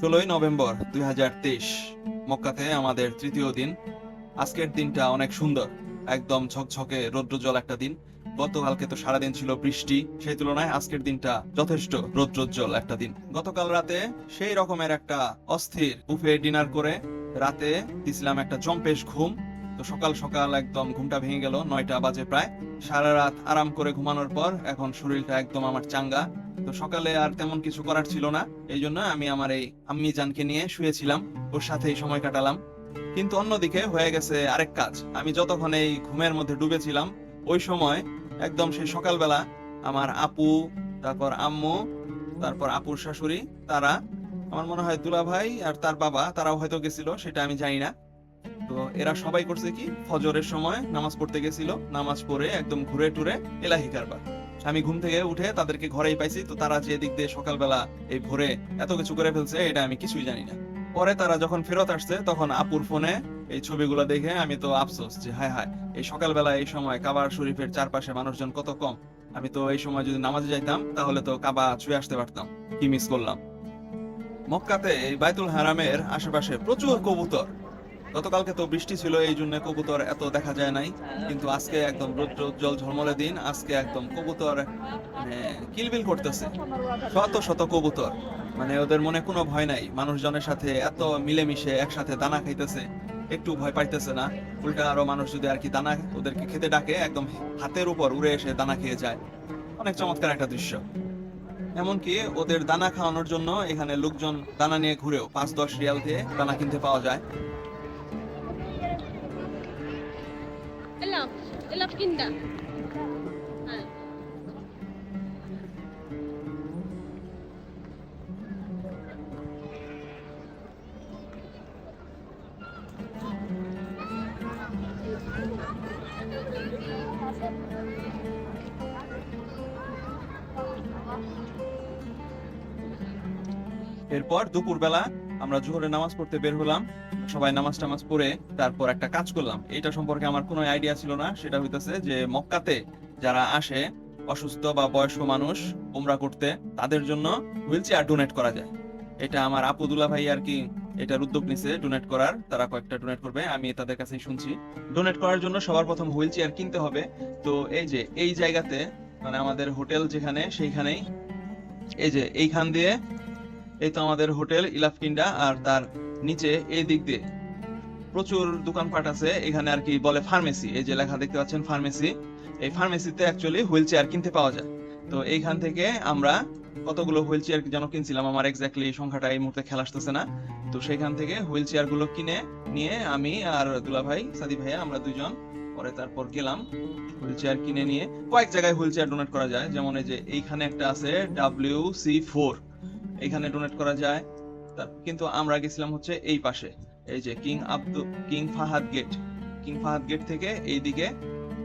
ষোলোই নভেম্বর দুই হাজার তেইশ, মক্কাতে আমাদের তৃতীয় দিন। আজকের দিনটা অনেক সুন্দর, একদম ঝকঝকে রৌদ্রজল একটা দিন। গতকালকে তো সারাদিন ছিল বৃষ্টি, সেই তুলনায় আজকের দিনটা যথেষ্ট রৌদ্রোজ্জ্বল একটা দিন। গতকাল রাতে সেই রকমের একটা অস্থির বুফে ডিনার করে রাতে দিছিলাম একটা জম্পেশ ঘুম তো সকাল সকাল একদম ঘুমটা ভেঙে গেল, নয়টা বাজে প্রায়। সারা রাত আরাম করে ঘুমানোর পর এখন শরীরটা একদম আমার চাঙ্গা। তো সকালে আর তেমন কিছু করার ছিল না, এই জন্য আমি আমার এই আম্মি জানকে নিয়ে শুয়েছিলাম, ওর সাথেই সময় কাটালাম। কিন্তু অন্যদিকে হয়ে গেছে আরেক কাজ। আমি যতক্ষণ এই ঘুমের মধ্যে ডুবেছিলাম, ওই সময় একদম সেই সকালবেলা আমার আপু, তারপর আম্মু, তারপর আপুর শাশুড়ি, তারা, আমার মনে হয় দুলা ভাই আর তার বাবা, তারাও হয়তো গেছিল, সেটা আমি জানি না। এরা সবাই করছে কি? ফজরের সময় নামাজ পড়তে গেছিল, নামাজ পড়ে একদম ঘুরে টুরে এলাহি কারবার। আমি ঘুম থেকে উঠে তাদেরকে ঘরেই পাইছি, তো তারা যে দিক দিয়ে সকালবেলা এই ভোরে এত কিছু করে ফেলছে, এটা আমি কিছুই জানি না। পরে তারা যখন ফেরত আসছে, তখন আপুর ফোনে এই ছবিগুলো দেখে আমি তো আফসোস যে, হায় হায়, এই সকালবেলা এই সময় কাবার শরীফের চারপাশে মানুষজন কত কম। আমি তো এই সময় যদি নামাজে যাইতাম, তাহলে তো কাবা ছুঁয়ে আসতে পারতাম। কি মিস করলাম। মক্কাতে এই বাইতুল হারামের আশেপাশে প্রচুর কবুতর। গতকালকে তো বৃষ্টি ছিল, এই জন্য কবুতর এত দেখা যায় নাই। কিন্তু আজকে একদম রৌদ্র উজ্জ্বল ঝলমলে দিন, আজকে একদম কবুতর মানে কিলবিল করতেছে। শত শত কবুতর মানে ওদের মনে কোনো ভয় নাই। মানুষজনের সাথে এত মিলেমিশে একসাথে দানা খাইতেছে, একটু ভয় পাইতেছে না। উল্টা আরও মানুষ যদি আর কি দানা ওদেরকে খেতে ডাকে, একদম হাতের উপর উড়ে এসে দানা খেয়ে যায়। অনেক চমৎকার একটা দৃশ্য। এমনকি ওদের দানা খাওয়ানোর জন্য এখানে লোকজন দানা নিয়ে ঘুরেও পাঁচ দশ রিয়াল দিয়ে দানা কিনতে পাওয়া যায়। হ্যাঁ এরপর দুপুরবেলা আমরা জোহরের নামাজ পড়তে বের হলাম, সবাই নামাজ টামাজ পড়ে তারপর একটা কাজ করলাম। এটা সম্পর্কে আমার কোনো আইডিয়া ছিল না, সেটা হইতেছে যে মক্কাতে যারা আসে, অসুস্থ বা বয়স্ক মানুষ উমরা করতে, তাদের জন্য হুইল চেয়ার ডোনেট করা যায়। এটা আমার আপুদুল্লাহ ভাই আর কি এটার উদ্যোগ নিছে ডোনেট করার। তারা কয়েকটা ডোনেট করবে, আমি তাদের কাছেই শুনছি। ডোনেট করার জন্য সবার প্রথম হুইল চেয়ার কিনতে হবে। তো এই যে, এই জায়গাতে মানে আমাদের হোটেল যেখানে, সেইখানেই, এই যে, এইখান দিয়ে এই তো আমাদের হোটেল ইলাফকিন্ডা আর তার নিচে এই দিক দিয়ে। প্রচুর দোকানপাট আছে, এখানে আর কি বলে ফার্মেসি, এই যে লেখা দেখতে পাচ্ছেন ফার্মেসি। এই ফার্মেসিতে অ্যাকচুয়ালি হুইল চেয়ার কিনতে পাওয়া যায়। তো এইখান থেকে আমরা কতগুলো হুইল চেয়ার যেন কিনছিলাম, আমার এক্স্যাক্টলি সংখ্যাটা এই মুহূর্তে খেলা আসতেছে না। তো সেখান থেকে হুইল চেয়ারগুলো কিনে নিয়ে আমি আর দুলা ভাই, সাদি ভাইয়া, আমরা দুজন পরে তারপর গেলাম হুইল চেয়ার কিনে নিয়ে। কয়েক জায়গায় হুইল চেয়ার ডোনেট করা যায়, যেমন এই যে এইখানে একটা আছে ডাব্লিউ সি ফোর এখানে ডোনেট করা যায়। কিন্তু আমরা গেছিলাম হচ্ছে এই পাশে। এই যে King Abdul King Fahad gate King Fahad gate থেকে এইদিকে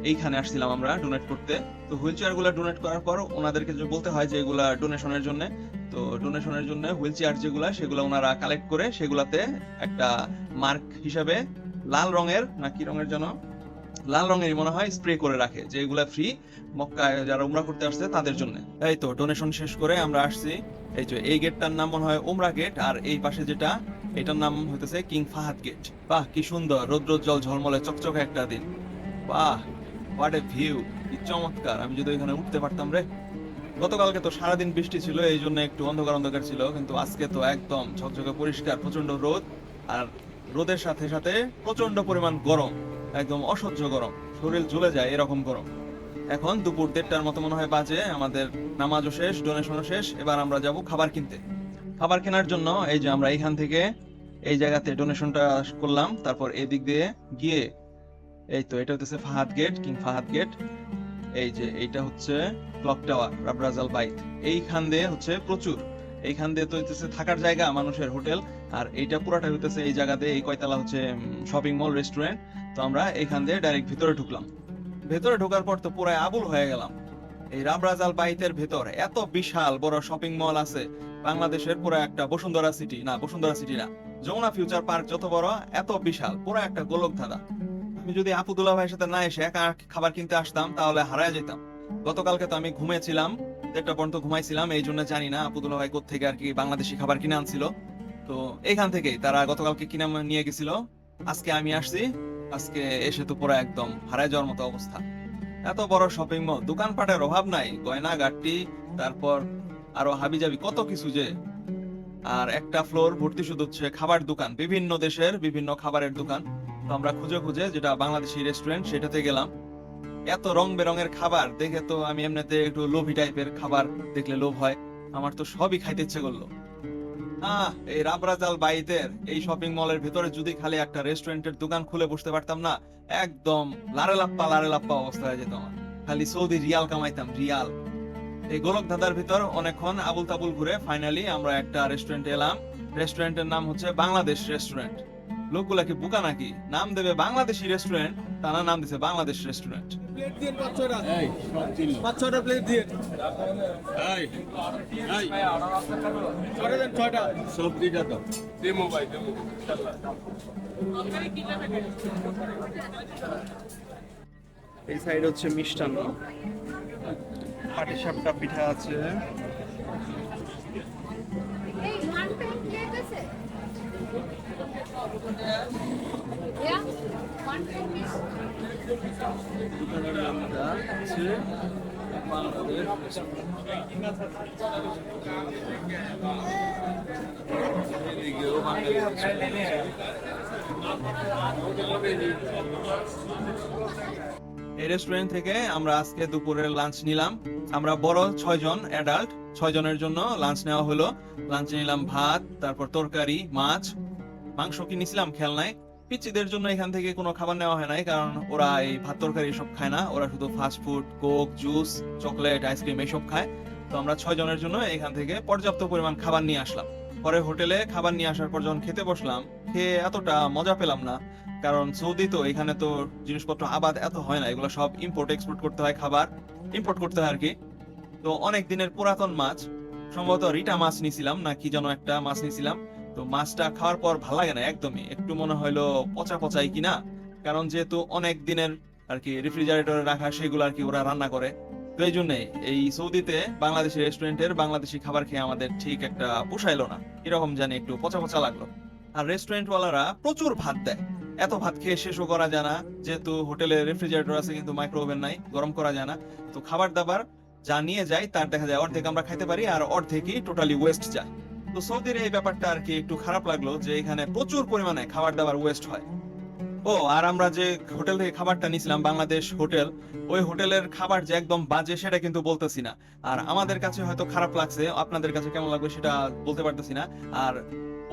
এইখানে আসছিলাম আমরা ডোনেট করতে। তো হুইল চেয়ারগুলা ডোনেট করার পর ওনাদেরকে যে বলতে হয় যে এগুলা ডোনেশনের জন্য, তো ডোনেশনের জন্য হুইল চেয়ার যেগুলা, সেগুলো ওনারা কালেক্ট করে সেগুলাতে একটা মার্ক হিসাবে লাল রঙের না কি রঙের যেন? লাল রঙেরই মনে হয় স্প্রে করে রাখে, যে এগুলা ফ্রি মক্কায় যারা উমরা করতে আসছে তাদের জন্য। এই তো ডোনেশন শেষ করে আমরা আসছি। এই যে, এই গেটটার নাম মনে হয় উমরা গেট আর এই পাশে যেটা, এটার নাম হইতেছে কিং ফাহাদ গেট বাহ, কি সুন্দর, রৌদ্রোজ্জ্বল ঝলমলে চকচকে একটা দিন। বাহ হোয়াট এ ভিউ কি চমৎকার, আমি যদি এখানে উঠতে পারতাম রে। গতকালকে তো সারাদিন বৃষ্টি ছিল, এই জন্য একটু অন্ধকার অন্ধকার ছিল, কিন্তু আজকে তো একদম ঝকঝকে পরিষ্কার প্রচণ্ড রোদ, আর রোদের সাথে সাথে প্রচণ্ড পরিমাণ গরম। একদম অসহ্য গরম। শরীর জ্বলে যায় এরকম গরম। এখন দুপুর দেড়টার মতো মনে হয় বাজে, আমাদের নামাজও শেষ ডোনেশনও শেষ, এবার আমরা যাব খাবার কিনতে। খাবার কেনার জন্য এই যে আমরা এইখান থেকে এই জায়গাতে ডোনেশনটা করলাম, তারপর এই দিক দিয়ে গিয়ে এই তো এটা হচ্ছে Fahad gate King Fahad gate এই যে এইটা হচ্ছে ক্লক টাওয়ার রাবরাজাল বাইত এইখান দিয়ে হচ্ছে প্রচুর। এইখান দিয়ে তো হইতেছে থাকার জায়গা, মানুষের হোটেল। আর এইটা পুরাটা হইতেছে এই জায়গাতে এই কয়তলা হচ্ছে শপিং মল রেস্টুরেন্ট তো আমরা এইখান দিয়ে ডাইরেক্ট ভিতরে ঢুকলাম। ভেতরে ঢোকার পর তো পুরাই আবুল হয়ে গেলাম। এই রামরাজাল বাইতের ভেতর এত বিশাল বড় শপিং মল আছে, বাংলাদেশের পুরো একটা বসুন্ধরা সিটি না, বসুন্ধরা সিটি না, যমুনা ফিউচার পার্ক যত বড়, এত বিশাল, পুরো একটা গোলক ধাঁধা। আমি যদি আপুদুল্লাহ ভাইয়ের সাথে না এসে একা খাবার কিনতে আসতাম, তাহলে হারায় যেতাম। গতকালকে তো আমি ঘুমিয়েছিলাম দেড়টা পর্যন্ত ঘুমাইছিলাম, এই জন্য জানি না আপুদুল্লাহ ভাই থেকে আর কি বাংলাদেশি খাবার কিনে আনছিল। তো এখান থেকেই তারা গতকালকে কিনে নিয়ে গেছিল। আজকে আমি আসছি আজকে এসে তো পুরো একদম হারায় যাওয়ার মতো অবস্থা। এত বড় শপিং মল দোকানপাটের অভাব নাই, গয়না, গাট্টি, তারপর আরও হাবিজাবি, কত কিছু যে। আর একটা ফ্লোর ভর্তি শুধু হচ্ছে খাবার দোকান, বিভিন্ন দেশের বিভিন্ন খাবারের দোকান। তো আমরা খুঁজে খুঁজে যেটা বাংলাদেশি রেস্টুরেন্ট সেটাতে গেলাম। এত রং বেরঙের খাবার, দেখে তো আমি এমনিতে একটু লোভী টাইপের খাবার দেখলে লোভ হয়। আমার তো সবই খাইতে ইচ্ছে করল। আহ, এই রাবরাজাল বাইদের এই শপিং মলের ভিতরে যদি খালি একটা রেস্টুরেন্টের দোকান খুলে বসতে পারতাম না, একদম লারে লাপ্পা লারে লাপ্পা অবস্থা হয়ে যেত আমার। খালি সৌদি রিয়াল কামাইতাম, রিয়াল। এই গোলক ধাঁধার ভিতর অনেকক্ষণ আবুল তাবুল ঘুরে ফাইনালি আমরা একটা রেস্টুরেন্টে এলাম। রেস্টুরেন্টের নাম হচ্ছে বাংলাদেশ রেস্টুরেন্ট লোকগুলা কি বুকা নাকি? নাম দেবে বাংলাদেশি রেস্টুরেন্ট তারা নাম দিছে বাংলাদেশ রেস্টুরেন্ট প্লেট দিন পাঁচ ছয়টা। পাঁচ ছয়টা প্লেট দিন ছয়টা দেন ছয়টা। সবজিটা তো এই সাইড হচ্ছে মিষ্টান্ন। পাটিসাপটা পিঠা আছে? Yeah, এই রেস্টুরেন্ট থেকে আমরা আজকে দুপুরের লাঞ্চ নিলাম। আমরা বড় ছয় জন অ্যাডাল্ট ছয় জনের জন্য লাঞ্চ নেওয়া হলো। লাঞ্চে নিলাম ভাত, তারপর তরকারি, মাছ। মাংস কি নিছিলাম? পিচ্চিদের জন্য এখান থেকে কোনো খাবার নেওয়া হয় নাই, কারণ ওরা এই ভাত তরকারি সব খায় না। ওরা শুধু fast food Coke juice chocolate ice cream এইসব খায়। তো আমরা ছয় জনের জন্য এখান থেকে পর্যাপ্ত পরিমাণ খাবার নিয়ে আসলাম। পরে হোটেলে খাবার নিয়ে আসার পর যখন খেতে বসলাম, খেয়ে এতটা মজা পেলাম না, কারণ সৌদি তো এখানে তো জিনিসপত্র আবাদ এত হয় না, এগুলো সব ইম্পোর্ট এক্সপোর্ট করতে হয় খাবার ইম্পোর্ট করতে হয় আর কি তো অনেক দিনের পুরাতন মাছ, সম্ভবত রিটা মাছ নিছিলাম, না কি যেন একটা মাছ নিছিলাম। তো মাছটা খাওয়ার পর ভালো লাগে না একদমই। একটু মনে হইল পচা পচাই কিনা। কারণ যেহেতু অনেক দিনের আর কি রেফ্রিজারেটরে রাখা সেগুলো আর কি ওরা রান্না করে। তো এই জন্যে এই সৌদিতে বাংলাদেশি রেস্টুরেন্টের বাংলাদেশি খাবার খেয়ে আমাদের ঠিক একটা পোষাইলো না। এরকম জানি একটু পচা পচা লাগল। আর রেস্টুরেন্ট ওয়ালারা প্রচুর ভাত দেয়। এত ভাত খেয়ে শেষও করা যায় না। যেহেতু হোটেলে রেফ্রিজারেটর আছে কিন্তু মাইক্রো ওভেন নাই, গরম করা যায় না। তো খাবার দাবার যা নিয়ে যায় তার দেখা যায় অর্ধেক আমরা খাইতে পারি আর অর্ধেকই টোটালি ওয়েস্ট যায়। তো সৌদির এই ব্যাপারটা আর কি একটু খারাপ লাগল যে এখানে প্রচুর পরিমাণে খাবার দাবার ওয়েস্ট হয়। ও, আর আমরা যে হোটেল থেকে খাবারটা নিছিলাম বাংলাদেশ হোটেল, ওই হোটেলের খাবার যে একদম বাজে সেটা কিন্তু বলতেছি না। আর আমাদের কাছে হয়তো খারাপ লাগছে, আপনাদের কাছে কেমন লাগবে সেটা বলতে পারতেছি না। আর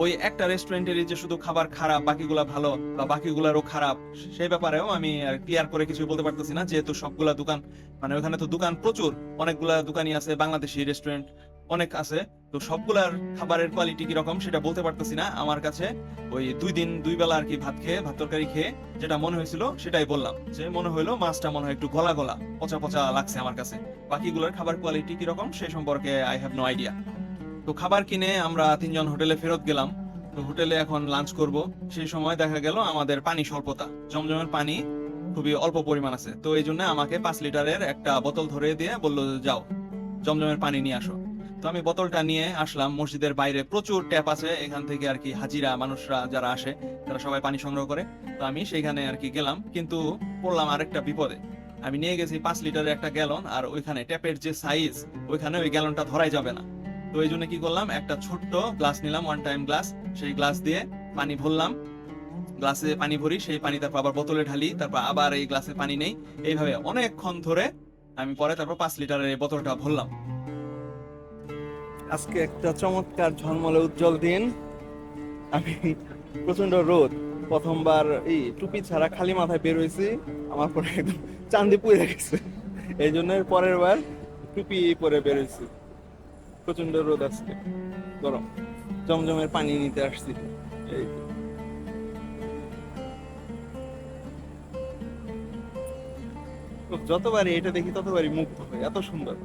ওই একটা রেস্টুরেন্টেরই যে শুধু খাবার খারাপ, বাকিগুলা ভালো বা বাকিগুলারও খারাপ, সেই ব্যাপারেও আমি ক্লিয়ার করে কিছু বলতে পারতেছি না, যেহেতু সবগুলা দোকান মানে ওখানে তো দোকান প্রচুর, অনেকগুলা দোকানই আছে, বাংলাদেশি রেস্টুরেন্ট অনেক আছে। তো সবগুলার খাবারের কোয়ালিটি কীরকম সেটা বলতে পারতেছি না। আমার কাছে ওই দুই দিন, দুই বেলা আর কি ভাত খেয়ে, ভাত তরকারি খেয়ে যেটা মনে হয়েছিল সেটাই বললাম। যে মনে হইল মাছটা মনে হয় একটু গলা গলা, পচা পচা লাগছে আমার কাছে। বাকিগুলোর খাবার কোয়ালিটি কীরকম সেই সম্পর্কে আই হ্যাভ নো আইডিয়া তো খাবার কিনে আমরা তিনজন হোটেলে ফেরত গেলাম। তো হোটেলে এখন লাঞ্চ করব। সেই সময় দেখা গেল আমাদের পানি স্বল্পতা। জমজমের পানি খুবই অল্প পরিমাণ আছে। তো এই জন্য আমাকে পাঁচ লিটারের একটা বোতল ধরে দিয়ে বলল যাও, জমজমের পানি নিয়ে আসো। তো আমি বোতলটা নিয়ে আসলাম। মসজিদের বাইরে প্রচুর ট্যাপ আছে। এখান থেকে আর কি হাজিরা মানুষরা যারা আসে, তারা সবাই পানি সংগ্রহ করে। তো আমি সেইখানে আর কি গেলাম, কিন্তু পড়লাম আরেকটা বিপদে। আমি নিয়ে গেছি পাঁচ লিটারের একটা গ্যালন, আর ওইখানে ট্যাপের যে সাইজ ওইখানে ওই গ্যালনটা ধরাই যাবে না। তো এই জন্য কি করলাম, একটা ছোট্ট গ্লাস নিলাম ওয়ান টাইম গ্লাস সেই গ্লাস দিয়ে পানি ভরলাম। গ্লাসে পানি ভরি, সেই পানি তারপর আবার বোতলে ঢালি, তারপর আবার এই গ্লাসে পানি নেই। এইভাবে অনেকক্ষণ ধরে আমি পরে তারপর পাঁচ লিটারের এই বোতলটা ভরলাম। আজকে একটা চমৎকার ঝলমলে উজ্জ্বল দিন। আমি প্রচণ্ড রোদ। প্রথমবার এই টুপি ছাড়া খালি মাথায় বের হয়েছি। আমার পরে একদম চান্দি পুড়ে গেছে। এই জন্য পরের বার টুপি পরে বের হয়েছি। প্রচণ্ড রোদ আজকে। গরম। জমজমের পানি নিতে আসছি। এই যতবারই এটা দেখি, ততবারই মুগ্ধ হয় এত সুন্দর।